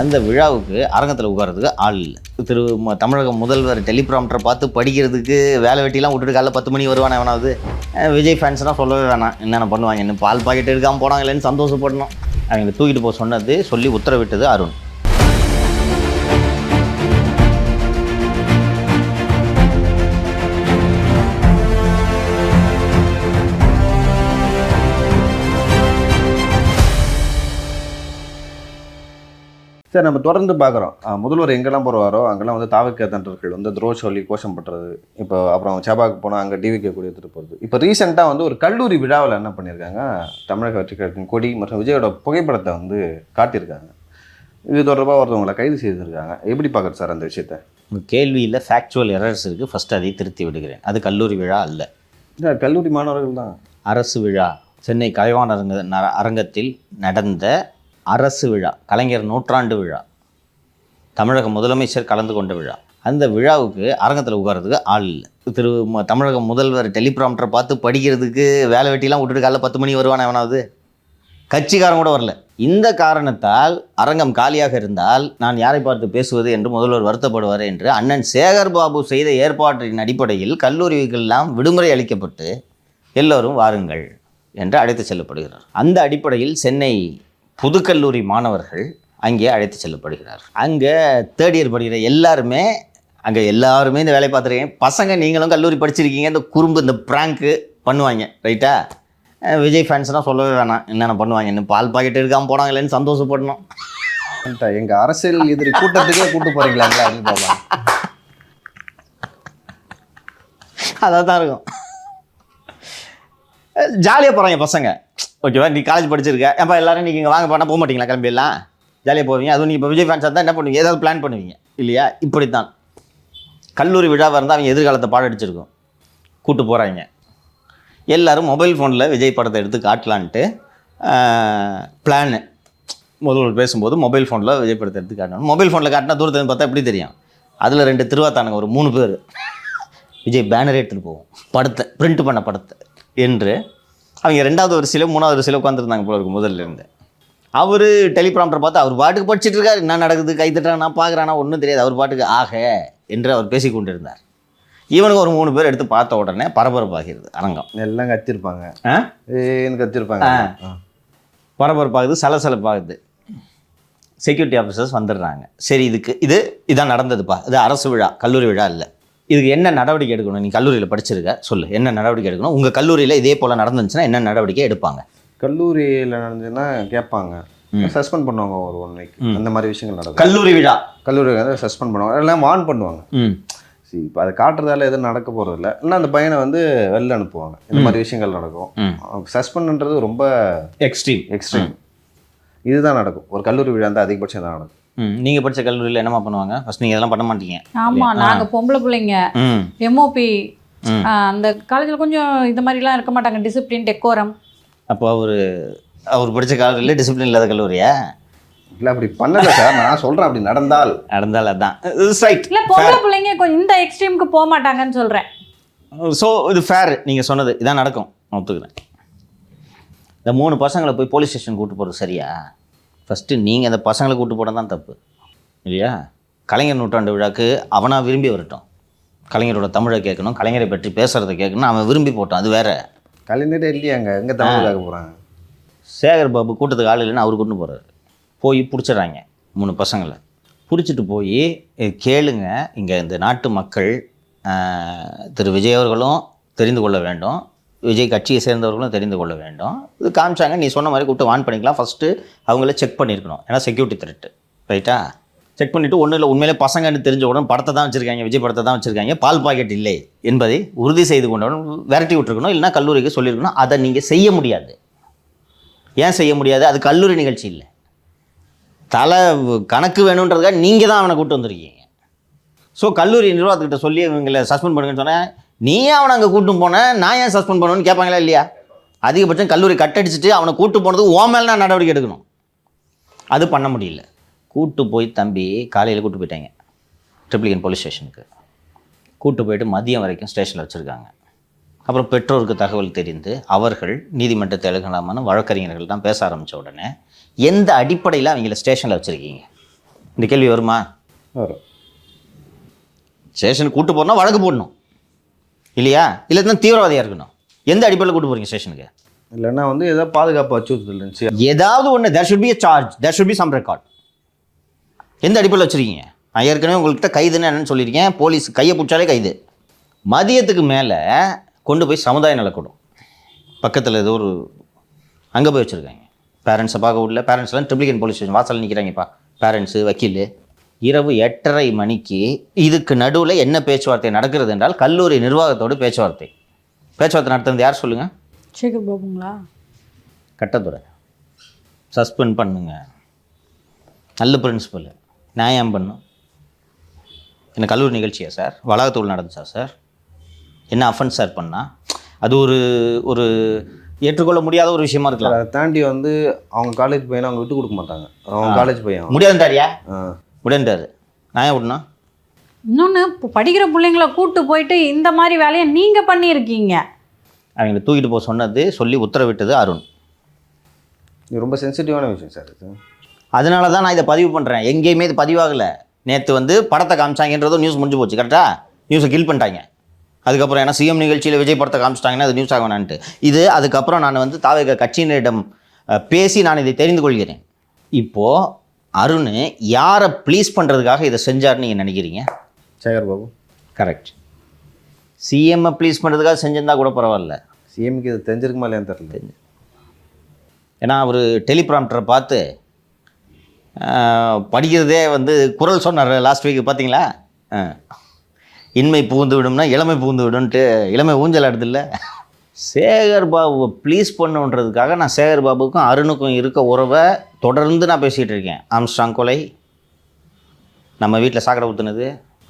அந்த விழாவுக்கு அரங்கத்தில் உட்காரதுக்கு ஆள் இல்லை. திரு தமிழக முதல்வர் டெலிபிராம்டரை பார்த்து படிக்கிறதுக்கு வேலை வெட்டிலாம் விட்டுட்டு காலைல பத்து மணி வருவானே வேணாவது விஜய் ஃபேன்ஸ்லாம் சொல்லவே வேணாம். என்னென்ன பண்ணுவாங்க? இன்னும் பால் பாக்கெட் எடுக்காமல் போனாங்களேன்னு சந்தோஷப்படணும். அவங்க தூக்கிட்டு போக சொன்னது சொல்லி உத்தரவிட்டது அருண். சார் நம்ம தொடர்ந்து பார்க்குறோம். முதல்வர் எங்கெல்லாம் போகிறாரோ அங்கெல்லாம் வந்து தாவக்க தண்டர்கள் வந்து த்ரோ சொல்லி கோஷம் பண்ணுறது இப்போ அப்புறம் செபாக்கு போனால் அங்கே டிவிக்கு கூட எடுத்துகிட்டு போகிறது இப்போ ரீசெண்டாக வந்து ஒரு கல்லூரி விழாவில் என்ன பண்ணியிருக்காங்க? தமிழக வெற்றி கழகத்தின் கொடி மற்றும் விஜயோட புகைப்படத்தை வந்து காட்டியிருக்காங்க. இது தொடர்பாக ஒருத்தவங்களை கைது செய்திருக்காங்க. எப்படி பார்க்குறது சார் அந்த விஷயத்த? கேள்வியில் ஃபேக்சுவல் எரர்ஸ் இருக்குது ஃபஸ்ட் அதை திருத்தி விடுகிறேன். அது கல்லூரி விழா அல்ல. கல்லூரி மாணவர்கள் தான். அரசு விழா. சென்னை கலைவாணர் அரங்கத்தில் நடந்த அரசு விழா கலைஞர் நூற்றாண்டு விழா தமிழக முதலமைச்சர் கலந்து கொண்ட விழா. அந்த விழாவுக்கு அரங்கத்தில் உட்கார்றதுக்கு ஆள் இல்லை. திரு ம- தமிழக முதல்வர் டெலிபிராம்டரை பார்த்து படிக்கிறதுக்கு வேலை வெட்டிலாம் விட்டுட்டு காலைல பத்து மணி வருவானே எவனாவது? கட்சிக்காரன் கூட வரல. இந்த காரணத்தால் அரங்கம் காலியாக இருந்தால் நான் யாரை பார்த்து பேசுவது என்று முதல்வர் வருத்தப்படுவார் என்று அண்ணன் சேகர் பாபு செய்த ஏற்பாட்டின் அடிப்படையில் கல்லூரிகள்லாம் விடுமுறை அளிக்கப்பட்டு எல்லோரும் வாருங்கள் என்று அழைத்து செல்லப்படுகிறார். அந்த அடிப்படையில் சென்னை புதுக்கல்லூரி மாணவர்கள் அங்கே அழைத்து செல்லப்படுகிறார். அங்கே தேர்ட் இயர் படிக்கிற எல்லாருமே அங்கே எல்லாருமே இந்த வேலையை பார்த்துருக்கீங்க பசங்க நீங்களும் கல்லூரி படிச்சிருக்கீங்க. இந்த குறும்பு இந்த ப்ராங்க்கு பண்ணுவாங்க ரைட்டா விஜய் ஃபேன்ஸ்லாம் சொல்லவே வேணாம். என்னென்ன பண்ணுவாங்க? இன்னும் பால் பாக்கெட் எடுக்காமல் போனாங்களேன்னு சந்தோஷப்படணும். எங்கள் அரசியல் எதிரி கூட்டத்துக்கே கூட்டு போகிறீங்களாங்களா அப்படின்னு பார்க்கலாம் அதாக தான் இருக்கும். ஜாலியாக போகிறாங்க பசங்க. ஓகேவா நீ காலேஜ் படிச்சிருக்க. அப்போ எல்லாரும் நீங்கள் இங்கே வாங்க போனால் போக மாட்டீங்களா கிளம்பிடலாம் ஜாலியாக போவீங்க. அதுவும் நீங்கள் இப்போ விஜய் ஃபேன்ஸாக தான் என்ன பண்ணுவீங்க? ஏதாவது பிளான் பண்ணுவீங்க. இல்லையா? இப்படி தான் கல்லூரி விழாவாக இருந்தால் அவங்க எதிர்காலத்தை பாடடிச்சிருக்கும். கூட்டு போகிறாங்க எல்லாரும் மொபைல் ஃபோனில் விஜய் படத்தை எடுத்து காட்டலான்ட்டு பிளானு முதல்வர் பேசும்போது மொபைல் ஃபோனில் விஜய் படத்தை எடுத்து காட்டணும். மொபைல் ஃபோனில் காட்டினா தூரத்துலேருந்து பார்த்தா எப்படி தெரியும்? அதில் ரெண்டு திருவாத்தானுங்க ஒரு மூணு பேர். விஜய் பேனர் எடுத்துகிட்டு போவோம். படத்தை பிரிண்ட் பண்ண படத்தை. என்று அவங்க ரெண்டாவது வரிசையில மூணாவது வரிசையில் உட்காந்துருந்தாங்க போல இருக்கு முதல்ல இருந்து. அவர் டெலிபிராம்டர் பார்த்து அவர் பாட்டுக்கு படிச்சிட்டு இருக்காரு. என்ன நடக்குது? கை தட்டுறான்? பார்க்குறானா ஒன்றும் தெரியாது. அவர் பாட்டுக்கு ஆக என்று அவர் பேசி கொண்டிருந்தார். இவனுக்கு ஒரு மூணு பேர் எடுத்து பார்த்த உடனே பரபரப்பாகிறது அரங்கம் எல்லாம் கத்திருப்பாங்க. ஆ? ஏன்னு கத்திருப்பாங்க. பரபரப்பாகுது சலசலப்பாகுது. செக்யூரிட்டி ஆஃபீஸர்ஸ் வந்துடுறாங்க. சரி இதுக்கு இது இதான் நடந்ததுப்பா. இது அரசு விழா கல்லூரி விழா இல்லை இதுக்கு என்ன நடவடிக்கை எடுக்கணும்? நீ கல்லூரியில் படிச்சிருக்க சொல்லு. என்ன நடவடிக்கை எடுக்கணும்? உங்கள் கல்லூரியில் இதே போல் நடந்துச்சுன்னா என்ன நடவடிக்கை எடுப்பாங்க? கல்லூரியில் நடந்ததுன்னா கேட்பாங்க. சஸ்பெண்ட் பண்ணுவாங்க ஒரு ஒன் வீக் அந்த மாதிரி விஷயங்கள் நடக்கும். கல்லூரி விழா. கல்லூரி சஸ்பெண்ட் பண்ணுவாங்க. எல்லாம் வார்ன் பண்ணுவாங்க. சரி இப்போ அதை காட்டுறதால எதுவும் நடக்க போகிறது இல்லை இல்லை அந்த பையனை வந்து வெளில அனுப்புவாங்க. இந்த மாதிரி விஷயங்கள் நடக்கும். சஸ்பெண்ட்ன்றது ரொம்ப எக்ஸ்ட்ரீம் எக்ஸ்ட்ரீம் இதுதான் நடக்கும். ஒரு கல்லூரி விழா தான் அதிகபட்சம் தான் நடக்கும். நீங்கள் படித்த கல்லூரியில் என்னம்மா பண்ணுவாங்க? ஃபஸ்ட் நீங்கள் இதெல்லாம் பண்ண மாட்டீங்க. ஆமா நாங்க பொம்பளை பிள்ளைங்க. எம்ஓபி. அந்த காலேஜில் கொஞ்சம் இந்த மாதிரிலாம் இருக்க மாட்டாங்க. டிசிப்ளின் டெக்கோரம் அப்போ அவர் அவர் படித்த கல்லூரியில் டிசிப்ளின் இல்லாத கல்லூரியா? இல்லை அப்படி பண்ணல சார் நான் சொல்கிறேன் அப்படி நடந்தால். நடந்தால் அதான். ரைட் இல்ல பொம்பளை பிள்ளைங்க கொஞ்சம் இந்த எக்ஸ்ட்ரீமுக்கு போக மாட்டாங்கன்னு சொல்றேன். ஸோ இது ஃபேர் நீங்கள் சொன்னது இதான் நடக்கும். நான் ஒத்துக்கிறேன். இந்த மூணு பசங்களை போய் போலீஸ் ஸ்டேஷன் கூட்டு போகிறது சரியா? ஃபஸ்ட்டு நீங்கள் அந்த பசங்களை கூட்டு போட தான் தப்பு. இல்லையா? கலைஞர் நூற்றாண்டு விழாக்கு அவனாக விரும்பி வரட்டும். கலைஞரோட தமிழை கேட்கணும் கலைஞரை பற்றி பேசுகிறத கேட்கணும் அவன் விரும்பி போட்டான் அது வேற. கலைஞரே இல்லையாங்க? எங்கே தமிழுக்காக போகிறாங்க சேகர் பாபு கூட்டத்துக்கு ஆள் இல்லைன்னு அவர் கூட்டு போகிறாரு போய் பிடிச்சிடுறாங்க மூணு பசங்களை. பிடிச்சிட்டு போய் கேளுங்க. இங்கே இந்த நாட்டு மக்கள் திரு. விஜய் அவர்களும் தெரிந்து கொள்ள வேண்டும். விஜய் கட்சியை சேர்ந்தவர்களும் தெரிந்து கொள்ள வேண்டும். இது காமிச்சாங்க. நீ சொன்ன மாதிரி கூப்பிட்டு வான் பண்ணிக்கலாம். ஃபஸ்ட்டு அவங்கள செக் பண்ணியிருக்கணும் ஏன்னா செக்யூரிட்டி த்ரெட்டு ரைட்டா செக் பண்ணிவிட்டு ஒன்றும் இல்லை. உண்மையிலே பசங்கன்னு தெரிஞ்ச உடனே படத்தை தான் வச்சுருக்காங்க. விஜய் படத்தை தான் வச்சுருக்காங்க. பால் பாக்கெட் இல்லை என்பதை உறுதி செய்து கொண்டவுடன் விரட்டி விட்டுருக்கணும். இல்லைன்னா கல்லூரிக்கு சொல்லியிருக்கணும். அதை நீங்கள் செய்ய முடியாது. ஏன் செய்ய முடியாது? அது கல்லூரி நிகழ்ச்சி இல்லை. தலை கணக்கு வேணுன்றதுக்காக நீங்கள் தான் அவனை கூப்பிட்டு வந்திருக்கீங்க. ஸோ கல்லூரி நிர்வாகத்துக்கிட்ட சொல்லி இவங்களை சஸ்பெண்ட் பண்ணுங்கன்னு சொன்னேன். நீ அவனை அங்கே கூட்டு போன? நான் ஏன் சஸ்பெண்ட் பண்ணணும்னு கேட்பாங்களா இல்லையா? அதிகபட்சம் கல்லூரி கட்டடிச்சிட்டு அவனை கூட்டு போனதுக்கு ஓ மேலே நான் நடவடிக்கை எடுக்கணும். அது பண்ண முடியல. கூட்டு போய் தம்பி காலையில் கூட்டு போயிட்டாங்க. ட்ரிப்ளிகன் போலீஸ் ஸ்டேஷனுக்கு கூட்டு போயிட்டு மதியம் வரைக்கும் ஸ்டேஷனில் வச்சுருக்காங்க. அப்புறம் பெற்றோருக்கு தகவல் தெரிந்து அவர்கள் நீதிமன்றத்தை எழுகலாமான்னு வழக்கறிஞர்கள் தான் பேச ஆரம்பித்த உடனே எந்த அடிப்படையில் அவங்கள ஸ்டேஷனில் வச்சுருக்கீங்க? இந்த கேள்வி வருமா? வரும். ஸ்டேஷனுக்கு கூட்டு போறோம்னா வழக்கு போடணும். இல்லையா? இல்லை தான் தீவிரவாதியாக இருக்கணும். எந்த அடிப்படையில் கூட்டு போறீங்க ஸ்டேஷனுக்கு? இல்லைன்னா வந்து ஏதோ பாதுகாப்பு அச்சுறுத்தல் இருந்துச்சு. ஏதாவது ஒன்று there should be a charge there should be some record எந்த அடிப்படையில் வச்சுருக்கீங்க? நான் ஏற்கனவே உங்கள்கிட்ட கைதுன்னு என்னன்னு சொல்லியிருக்கேன். போலீஸ் கையை பிடிச்சாலே கைது. மதியத்துக்கு மேலே கொண்டு போய் சமுதாய நலக்கூடம். பக்கத்தில் ஏதோ ஒரு அங்கே போய் வச்சுருக்காங்க. பேரண்ட்ஸை பார்க்க விடல. பேரண்ட்ஸ்லாம் ட்ரிப்ளிகன் போலீஸ் ஸ்டேஷன் வாசல் நிற்கிறாங்கப்பா பேரண்ட்ஸு வக்கீல். இரவு எட்டரை மணிக்கு இதுக்கு நடுவில் என்ன பேச்சுவார்த்தை நடக்கிறது என்றால் கல்லூரி நிர்வாகத்தோடு பேச்சுவார்த்தை. பேச்சுவார்த்தை நடத்துறது யார் சொல்லுங்கள் சேகர் பாபுங்களா? கட்டத்துறை. சஸ்பெண்ட் பண்ணுங்க. நல்ல பிரின்சிபல். நியாயம் பண்ணும். என்ன கல்லூரி நிகழ்ச்சியா சார்? வளாகத்தூள் நடந்துச்சா சார்? என்ன அஃபென்ஸ் சார் பண்ணா? அது ஒரு ஒரு ஏற்றுக்கொள்ள முடியாத ஒரு விஷயமா இருக்கலாம். அதை தாண்டி வந்து அவங்க காலேஜ் பையனை அவங்க விட்டு கொடுக்க மாட்டாங்க. அவங்க காலேஜ் பையன். முடியாதுன்றாரியா? ஆ. முடியாதுன்றாரு நான் ஏன் விடணும்? இன்னொன்று இப்போ படிக்கிற பிள்ளைங்கள கூட்டு போயிட்டு இந்த மாதிரி வேலையை நீங்கள் பண்ணியிருக்கீங்க. அவங்களை தூக்கிட்டு போக சொன்னது சொல்லி உத்தரவிட்டது அருண். இது ரொம்ப சென்சிட்டிவான விஷயம் சார் இது. அதனால தான் நான் இதை பதிவு பண்ணுறேன் எங்கேயுமே இது பதிவாகலை. நேற்று வந்து படத்தை காமிச்சாங்கன்றதும் நியூஸ் முடிஞ்சு போச்சு. கரெக்டாக நியூஸை கில் பண்ணிட்டாங்க. அதுக்கப்புறம் ஏன்னா சிஎம் நிகழ்ச்சியில் விஜய் படத்தை காமிச்சிட்டாங்கன்னா அது நியூஸ் ஆகணான்ட்டு இது அதுக்கப்புறம் நான் வந்து தாவேக கட்சியினரிடம் பேசி நான் இதை தெரிந்து கொள்கிறேன். இப்போது அருண் யாரை ப்ளீஸ் பண்ணுறதுக்காக இதை செஞ்சார்னு நீங்கள் நினைக்கிறீங்க? சேகர் பாபு கரெக்ட் சிஎம்மை ப்ளீஸ் பண்ணுறதுக்காக செஞ்சிருந்தா கூட பரவாயில்ல. சிஎம்க்கு இது தெரிஞ்சிருக்குமா இல்லையான்னு தெரியல. ஏன்னா அவர் டெலிப்ராம்டரை பார்த்து படிக்கிறதே வந்து குரல் சொன்னார் லாஸ்ட் வீக் பார்த்தீங்களா ஆ. இன்மை புகுந்து விடும்னா இளமை புகுந்து விடும்ன்ட்டு இளமை ஊஞ்சல் ஆடுதில்ல சேகர் பாபுவை ப்ளீஸ் பண்ணுன்றதுக்காக நான் சேகர் பாபுக்கும் அருணுக்கும் இருக்க உறவை தொடர்ந்து நான் பேசிகிட்டு இருக்கேன். ஆம்ஸ்டாங் கொலை நம்ம வீட்டில் சாக்கடை ஊற்றுனது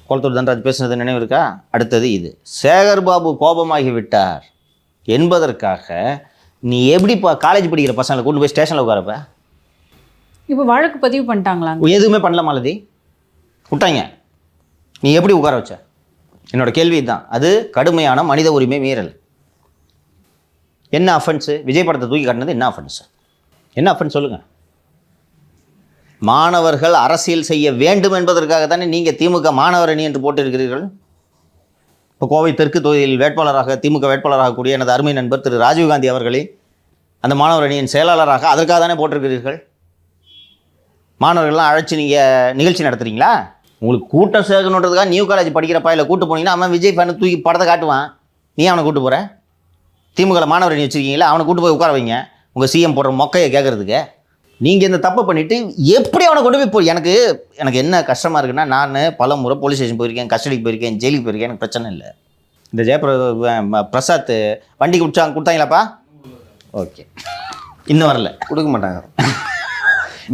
குளத்தூர் தன்ராஜ் பேசுனது நினைவு இருக்கா? அடுத்தது இது. சேகர் பாபு கோபமாகி விட்டார் என்பதற்காக நீ எப்படி இப்போ காலேஜ் படிக்கிற பசங்களை கொண்டு போய் ஸ்டேஷனில் உட்காரப்ப? இப்போ வழக்கு பதிவு பண்ணிட்டாங்களாங்க. எதுவுமே பண்ணல மாலதி. விட்டாங்க. நீ எப்படி உட்கார வச்ச? என்னோட கேள்வி தான் அது கடுமையான மனித உரிமை மீறல். என்ன அஃபென்ஸு விஜய் படத்தை தூக்கி காட்டினது என்ன அஃபென்ஸு என்ன அஃபென்ஸ் சொல்லுங்கள் மாணவர்கள் அரசியல் செய்ய வேண்டும் என்பதற்காக தானே நீங்கள் திமுக மாணவர் அணி என்று போட்டிருக்கிறீர்கள்? இப்போ கோவை தெற்கு தொகுதியில் வேட்பாளராக திமுக வேட்பாளராக கூடிய எனது அருமை நண்பர் திரு ராஜீவ்காந்தி அவர்களே அந்த மாணவர் அணியின் செயலாளராக அதற்காக தானே போட்டிருக்கிறீர்கள்? மாணவர்கள்லாம் அழைச்சி நீங்கள் நிகழ்ச்சி நடத்துகிறீங்களா உங்களுக்கு கூட்டம் சேர்க்கணுன்றதுக்காக நியூ காலேஜ் படிக்கிற பாயில் கூட்டு போனீங்கன்னா அவன் விஜய் ஃபேனு தூக்கி படத்தை காட்டுவான். நீ அவனை கூட்டு போகிற திமுக மாணவர் அணி வச்சுருக்கீங்களா அவனை கூட்டு போய் உட்கார வைங்க. உங்கள் சிஎம் போடுற மொக்கையை கேட்குறதுக்கு நீங்கள் இந்த தப்பை பண்ணிவிட்டு எப்படி அவனை கொண்டு போய் போ எனக்கு எனக்கு என்ன கஷ்டமாக இருக்குன்னா நான் பல முறை போலீஸ் ஸ்டேஷன் போயிருக்கேன் கஸ்டடிக்கு போயிருக்கேன் ஜெயிலுக்கு போயிருக்கேன் எனக்கு பிரச்சனை இல்லை. இந்த ஜெயபிர பிரசாத் வண்டிக்கு கொடுத்தாங்க கொடுத்தாங்களாப்பா? ஓகே. இன்னும் வரல. கொடுக்க மாட்டாங்க.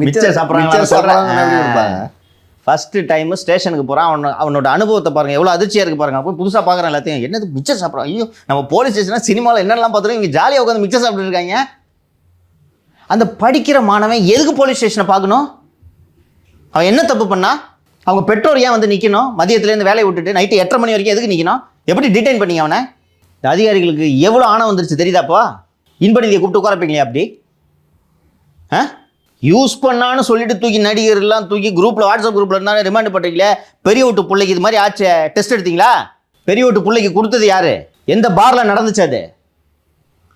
மிச்சம் சாப்பிட்றாங்க ஃபஸ்ட்டு டைமு ஸ்டேஷனுக்கு போகிறான் அவனோட அவனோட அனுபவத்தை பாருங்கள் எவ்வளோ அதிர்ச்சியாக இருக்குது பாருங்கள் அப்போ புதுசாக பார்க்குறேன் எல்லாத்தையும். என்னது மிச்சம் சாப்பிட்றான்? ஐயோ நம்ம போலீஸ் ஸ்டேஷனாக சினிமாவில் என்னெல்லாம் பார்த்துருக்கோம் இங்கே ஜாலியாக உட்காந்து மிச்சம் சாப்பிட்டுருக்காங்க அந்த படிக்கிற மாணவன் எதுக்கு போலீஸ் ஸ்டேஷனை பார்க்கணும்? அவன் என்ன தப்பு பண்ணா? அவங்க பெற்றோர் ஏன் வந்து நிற்கணும் மதியத்துலேருந்து வேலையை விட்டுட்டு நைட்டு எட்டரை மணி வரைக்கும் எதுக்கு நிற்கணும் எப்படி டிடைன் பண்ணி அவனை? இந்த அதிகாரிகளுக்கு எவ்வளோ ஆணம் வந்துருச்சு தெரியுதாப்பா இன்பநிதியை கூப்பிட்டு உட்காரப்பீங்களே அப்படி? ஆ? யூஸ் பண்ணான்னு சொல்லிட்டு தூக்கி நடிகர்லாம் தூக்கி குரூப்பில் வாட்ஸ்அப் குரூப்பில் இருந்தாலும் ரிமாண்ட் பண்ணுறீங்களே பெரிய வீட்டு பிள்ளைக்கு இது மாதிரி ஆச்சு? டெஸ்ட் எடுத்தீங்களா? பெரிய வீட்டு பிள்ளைக்கு கொடுத்தது யாரு? எந்த பாரில் நடந்துச்சு அது?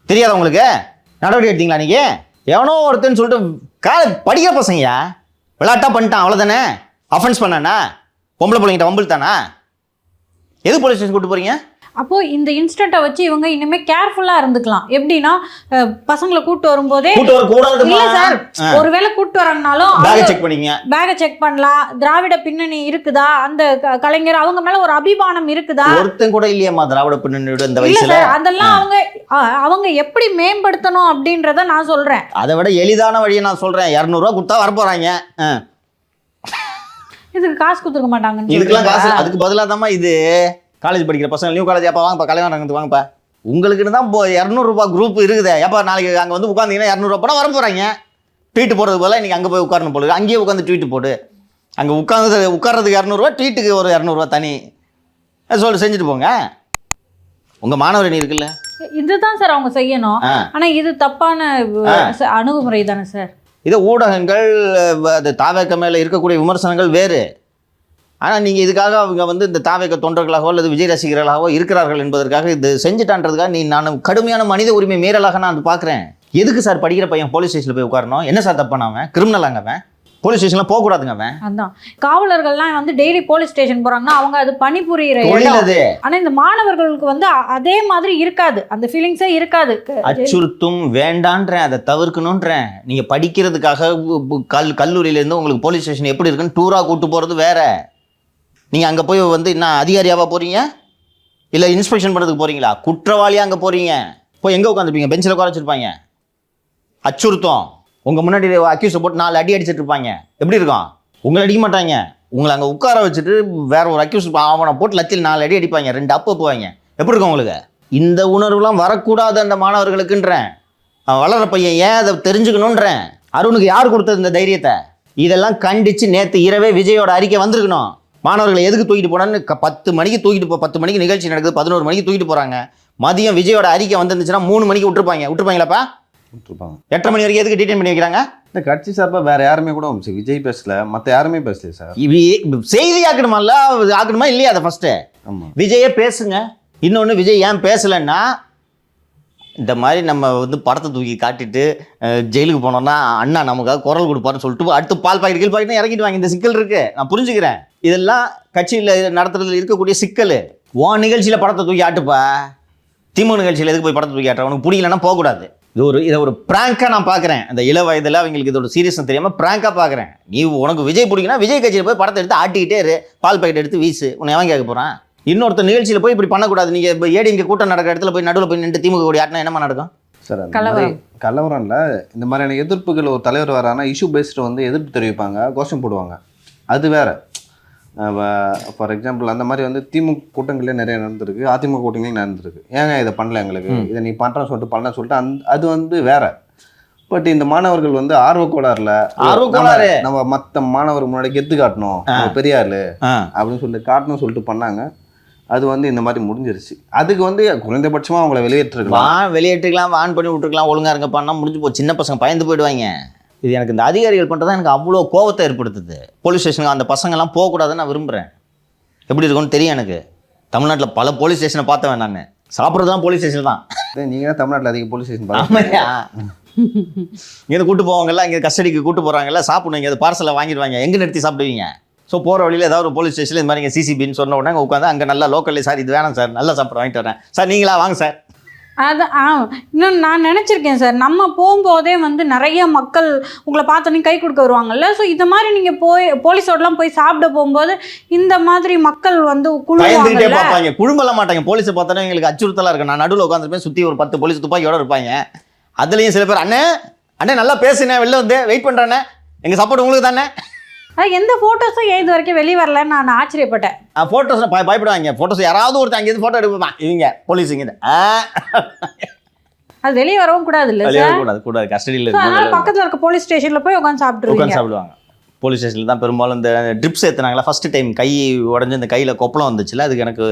தெரியாத உங்களுக்கு? நடவடிக்கை எடுத்தீங்களா நீங்கள் எவனோ ஒருத்தன்னு சொல்லிட்டு கால படிக்கிற பசங்கயா விளாட்டா பண்ணிட்டான் அவ்வளோதானே அஃபென்ஸ் பண்ணானா? பொம்பளை பிள்ளைங்கிட்ட வம்பிள் தானா எது போலீஸ் ஸ்டேஷன் கூட்டு போகிறீங்க அப்போது இந்த இன்ஸ்டண்ட்டை வச்சு இவங்க இனிமேல் கேர்ஃபுல்லாக இருந்துக்கலாம். எப்படின்னா பசங்களை கூட்டு வரும்போதே வர இல்ல சார் ஒருவேளை கூட்டு வராங்கனாலும் பேகை செக் பண்ணலாம் திராவிட பின்னணி இருக்குதா? அந்த கலைஞர் அவங்க மேல ஒரு அபிமானம் இருக்குதா? ஒருத்தன் கூட இல்லையம்மா திராவிட பின்னணியோட இந்த வயசுல? அதெல்லாம் அவங்க அவங்க எப்படி மேம்படுத்தணும் அப்படின்றத நான் சொல்றேன். அதை விட எளிதான வழியை நான் சொல்கிறேன் இரநூறுவா கொடுத்தா வரப்போகிறாங்க ஆ. இதுக்கு காசு கொடுத்துருக்க மாட்டாங்கன்னு இதுக்கெல்லாம் காசு? அதுக்கு பதிலாக தாம்மா இது. காலேஜ் படிக்கிற பசங்க நியூ காலேஜ் அப்பா வாங்கப்பா கல்யாணம் வாங்கப்பா. உங்களுக்குன்னு தான் இப்போ இரநூறுபா குரூப் இருக்குதே. எப்போ நாளைக்கு அங்கே வந்து உட்காந்தீங்கன்னா இரநூறுவா படம் வர போகிறாங்க ட்வீட் போடுறது போல நீங்கள் அங்கே போய் உட்காரணும் போல. அங்கேயே உட்காந்து ட்வீட் போடு. அங்கே உட்காந்து உட்கார்றதுக்கு இரநூறுவா ட்வீட்டுக்கு ஒரு இரநூறுவா தனி. அஹ் சொல்லு செஞ்சுட்டு போங்க. உங்கள் மாணவர் இருக்குல்ல? இதுதான் சார் அவங்க செய்யணும். ஆ. ஆனா இது தப்பான அணுகுமுறை தானே சார்? இதை ஊடகங்கள் அது தாவேக்க மேலே இருக்கக்கூடிய விமர்சனங்கள் வேறு. ஆனால் நீங்கள் இதுக்காக அவங்க வந்து இந்த தாவேக்க தொண்டர்களாகவோ அல்லது விஜய் ரசிகர்களாகவோ இருக்கிறார்கள் என்பதற்காக இது செஞ்சுட்டான்றதுக்காக நீ நான் கடுமையான மனித உரிமை மீறலாக நான் பார்க்குறேன். எதுக்கு சார் படிக்கிற பையன் போலீஸ் ஸ்டேஷனில் போய் உட்காரணும்? என்ன சார் தப்பான அவன் கிரிமினலாங்க அவன். போலீஸ் ஸ்டேஷனில் போகக்கூடாதுங்க அவன். அதான். காவலர்கள்லாம் வந்து டெய்லி போலீஸ் ஸ்டேஷன் போறாங்கன்னா அவங்க அது பணிபுரியிற தொழில் இடம் அது. ஆனா இந்த மாணவர்களுக்கு வந்து அதே மாதிரி இருக்காது. அந்த ஃபீலிங்ஸே இருக்காது. அச்சுறுத்தும் வேண்டான்றேன் அதை தவிர்க்கணுன்றேன். நீங்கள் படிக்கிறதுக்காக கல் கல்லூரியிலேருந்து உங்களுக்கு போலீஸ் ஸ்டேஷன் எப்படி இருக்குன்னு டூராக கூட்டு போகிறது வேற. நீங்கள் அங்கே போய் வந்து என்ன அதிகாரியாவா போகிறீங்க இல்லை இன்ஸ்பெக்ஷன் பண்ணுறதுக்கு போகிறீங்களா குற்றவாளியாக அங்கே போகிறீங்க போய் எங்கே உட்காந்துருப்பீங்க பெஞ்சில் உட்கார அச்சுறுத்தம். உங்கள் முன்னாடி அக்யூஸை போட்டு நாலு அடி அடிச்சிட்டு இருப்பாங்க. எப்படி இருக்கும்? உங்களை அடிக்க மாட்டாங்க. உங்களை அங்கே உட்கார வச்சுட்டு வேற ஒரு அக்யூஸ் அவனை போட்டு லத்தியில் நாலு அடி அடிப்பாங்க. ரெண்டு அப்போ போவாங்க எப்படி இருக்கும் உங்களுக்கு? இந்த உணர்வுலாம் வரக்கூடாது அந்த மாணவர்களுக்குன்றேன். அவன் வளர பையன் ஏன் அதை தெரிஞ்சுக்கணுன்றேன்? அருணுக்கு யார் கொடுத்தது இந்த தைரியத்தை? இதெல்லாம் கண்டித்து நேற்று இரவே விஜயோட அறிக்கை வந்திருக்கணும். மாணவர்களை எதுக்கு தூக்கிட்டு போனான்னு பத்து மணிக்கு தூக்கிட்டு போ பத்து மணிக்கு நிகழ்ச்சி நடக்குது பதினோரு மணிக்கு தூக்கிட்டு போகிறாங்க மதியம் விஜயோட அறிக்கை வந்துருந்துச்சுன்னா மூணு மணிக்கு விட்டுருப்பாங்க. விட்டுருப்பாங்களாப்பா? விட்டுருப்பாங்க. எட்டரை மணி வரைக்கும் எதுக்கு டீடைன் பண்ணி வைக்கிறாங்க? இந்த கட்சி சார்பாக வேற யாருமே கூட விஜய் பேசல மற்ற யாருமே பேசல சார்? இவி- செய்தி ஆக்கணுமால்ல? ஆக்கணுமா இல்லையா அதை ஆமாம் விஜயே பேசுங்க. இன்னொன்று விஜய் ஏன் பேசலைன்னா இந்த மாதிரி நம்ம வந்து படத்தை தூக்கி காட்டிட்டு ஜெயிலுக்கு போனோம்னா அண்ணா நமக்காக குரல் கொடுப்பாருன்னு சொல்லிட்டு அடுத்து பால் பாக்கெட் கீழ் பாக்கெட் இறங்கிடுவாங்க இந்த சிக்கல் இருக்கு. நான் புரிஞ்சுக்கிறேன். இதெல்லாம் கட்சியில் நடத்துறதுல இருக்கக்கூடிய சிக்கல். உன் நிகழ்ச்சியில் படத்தை தூக்கி ஆட்டுப்பா. திமுக நிகழ்ச்சியில் எதுக்கு போய் படத்தை தூக்கி ஆட்டுற? உனக்கு பிடிக்கலன்னா போகக்கூடாது. இது ஒரு இதை ஒரு ப்ராங்காக நான் பார்க்குறேன் அந்த இள வயதில் அவங்களுக்கு இதோட சீரியஸ்னு தெரியாமல் ப்ராங்காக பார்க்குறேன் நீ உனக்கு விஜய் பிடிக்குன்னா விஜய் கட்சியில் போய் படத்தை எடுத்து ஆட்டிக்கிட்டே இரு. பால் பாக்கெட் எடுத்து வீசு. உன்னை எவன் கேட்க போகிறான் இன்னொருத்தர் நிகழ்ச்சியில் போய் இப்படி பண்ணக்கூடாது. நீங்கள் இப்போ ஏடிஎம்கே கூட்டம் நடக்கிற இடத்துல போய் நடுவில் போய் நின்று திமுக கொடி ஆட்டினா என்னமா நடக்கும்? சார் கலவரம். மாதிரி கலவரம்ல இந்த மாதிரியான எதிர்ப்புகள் ஒரு தலைவர் வரானா இஷ்யூ பேஸ்டு வந்து எதிர்ப்பு தெரிவிப்பாங்க கோஷம் போடுவாங்க. அது வேற. ஃபார் எக்ஸாம்பிள் அந்த மாதிரி வந்து திமுக கூட்டங்களே நிறைய நடந்திருக்கு அதிமுக கூட்டங்களே நடந்திருக்கு. ஏங்க இதை பண்ணல எங்களுக்கு? இதை நீ பண்ணுறேன்னு சொல்லிட்டு பண்ணல சொல்லிட்டு அந்த அது வந்து வேற. பட் இந்த மாணவர்கள் வந்து ஆர்வக்கோளாறுல ஆர்வக்கோளாறு. நம்ம- நம்ம மற்ற மாணவர் முன்னாடி கெத்து காட்டணும் நம்ம பெரிய ஆளு ஆ. அப்படின்னு சொல்லிட்டு காட்டணும்னு சொல்லிட்டு பண்ணாங்க. அது வந்து இந்த மாதிரி முடிஞ்சிருச்சு. அதுக்கு வந்து குறைந்தபட்சமா அவங்கள வெளியேற்றிருக்கலாம். வா வெளியேற்றுக்கலாம் வான் பண்ணி விட்டுருக்கலாம் ஒழுங்கா இருங்க பண்ணா முடிஞ்சு போ சின்ன பசங்க பயந்து போயிடுவாங்க. இது எனக்கு இந்த அதிகாரிகள் பண்ணுறது எனக்கு அவ்வளோ கோவத்தை ஏற்படுத்துது. போலீஸ் ஸ்டேஷனுக்கு அந்த பசங்கெல்லாம் போகக்கூடாதுன்னு நான் விரும்புகிறேன் எப்படி இருக்கும்னு தெரியும் எனக்கு. தமிழ்நாட்டில் பல போலீஸ் ஸ்டேஷனை பார்த்தவன் நான். சாப்பிட்றது தான் போலீஸ் ஸ்டேஷன் தான். நீங்க தான் தமிழ்நாட்டுல அதிக போலீஸ் ஸ்டேஷன் ஆமாய்யா. இங்கேருந்து கூட்டு போவாங்கல்ல இங்கே கஸ்டடிக்கு கூட்டு போகிறாங்கல்ல சாப்பிடுங்க இங்கே பார்சலை வாங்கிடுவாங்க. எங்கே நிறுத்தி சாப்பிடுவீங்க? ஸோ போகிற வழியில் ஏதாவது ஒரு போலீஸ் ஸ்டேஷனில் இந்த மாதிரி சிசிபின்னு சொன்ன உடனே அங்கே உட்காந்து அங்கே நல்லா லோக்கல்லே சார் இது வேணாம் சார். நல்லா சாப்பிட வாங்கிட்டு வரேன். சார் நீங்களா? வாங்க சார். அது ஆ இன்னும் நான் நினச்சிருக்கேன் சார். நம்ம போகும்போதே வந்து நிறைய மக்கள் உங்களை பார்த்தோன்னே கை கொடுக்க வருவாங்கல்ல. ஸோ இந்த மாதிரி நீங்கள் போய் போலீஸோடலாம் போய் சாப்பிட போகும்போது இந்த மாதிரி மக்கள் வந்து குழுவாங்கல்ல. பார்ப்பாங்க. குழும்பல மாட்டாங்க. போலீஸை பார்த்தோன்னே எங்களுக்கு அச்சுறுத்தலாக இருக்கும். நான் நடுவில் உட்காந்துருப்பேன் சுற்றி ஒரு பத்து போலீஸ் துப்பாக்கியோட இருப்பாங்க. அதுலேயும் சில பேர் அண்ணே அண்ணே நல்லா பேசுனேன் வெளில வந்து. வெயிட் பண்ணுறேண்ணே எங்கள் சப்போர்ட் உங்களுக்கு தானே? அது எந்த ஃபோட்டோஸும் ஏன் இது வரைக்கும் வெளியே வரலன்னு நான் ஆச்சரியப்பட்டேன். ஃபோட்டோஸ் பயப்படுவாங்க. ஃபோட்டோஸ் யாராவது ஒருத்தர் அங்கேருந்து ஃபோட்டோ எடுப்பான். இவங்க போலீஸ் இங்கே அது வெளியே வரவும் கூடாது. இல்லை சார் கூடாது கூடாது கஸ்டடியில் பக்கத்தில் இருக்க போலீஸ் ஸ்டேஷனில் போய் உட்காந்து சாப்பிட்ருவீங்க உட்காந்து சாப்பிடுவாங்க. போலீஸ் ஸ்டேஷனில் தான் பெரும்பாலும் இந்த ட்ரிப்ஸ் ஏற்றுனாங்களா ஃபஸ்ட்டு டைம் கை உடஞ்சி இந்த கையில் கொப்பளம் வந்துச்சுல அதுக்கு எனக்கு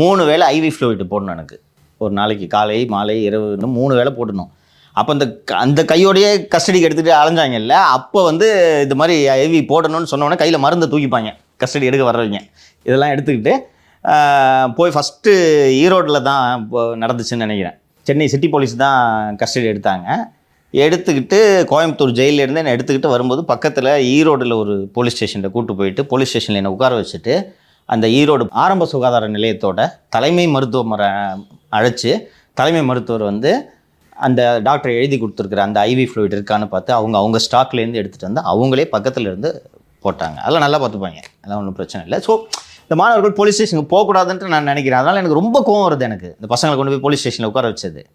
மூணு வேளை ஐவி ஃப்ளூயிட் போடணும் எனக்கு. ஒரு நாளைக்கு காலை மாலை இரவு மூணு வேளை போடணும் அப்போ அந்த க- அந்த கையோடையே கஸ்டடிக்கு எடுத்துகிட்டு அலைஞ்சாங்கல்ல அப்போ வந்து இது மாதிரி ஐவி போடணும்னு சொன்னோடனே கையில் மருந்தை தூக்கிப்பாங்க. கஸ்டடி எடுக்க வர்றவங்க. இதெல்லாம் எடுத்துக்கிட்டு போய் ஃபஸ்ட்டு ஈரோட்டில் தான் இப்போ நடந்துச்சுன்னு நினைக்கிறேன். சென்னை சிட்டி போலீஸ் தான் கஸ்டடி எடுத்தாங்க. எடுத்துக்கிட்டு கோயம்புத்தூர் ஜெயிலேருந்து என்னை எடுத்துக்கிட்டு வரும்போது பக்கத்தில் ஈரோடில் ஒரு போலீஸ் ஸ்டேஷனில் கூட்டு போயிட்டு போலீஸ் ஸ்டேஷனில் என்னை உட்கார வச்சுட்டு அந்த ஈரோடு ஆரம்ப சுகாதார நிலையத்தோட தலைமை மருத்துவமரை அழைச்சி தலைமை மருத்துவர் வந்து அந்த டாக்டர் எழுதி கொடுத்துருக்குற அந்த ஐவி ஃப்ளூயிட் இருக்கான்னு பார்த்து அவங்க அவங்க ஸ்டாக்லேருந்து எடுத்துகிட்டு வந்து அவங்களே பக்கத்தில் இருந்து போட்டாங்க. அதெல்லாம் நல்லா பார்த்துப்பாங்க. அதெல்லாம் ஒன்றும் பிரச்சனை இல்லை. ஸோ இந்த மாணவர்கள் போலீஸ் ஸ்டேஷனுக்கு போகக்கூடாதுன்ட்டு நான் நினைக்கிறேன். அதனால் எனக்கு ரொம்ப கோவம் வருது எனக்கு. இந்த பசங்களை கொண்டு போய் போலீஸ் ஸ்டேஷனில் உட்கார வச்சது.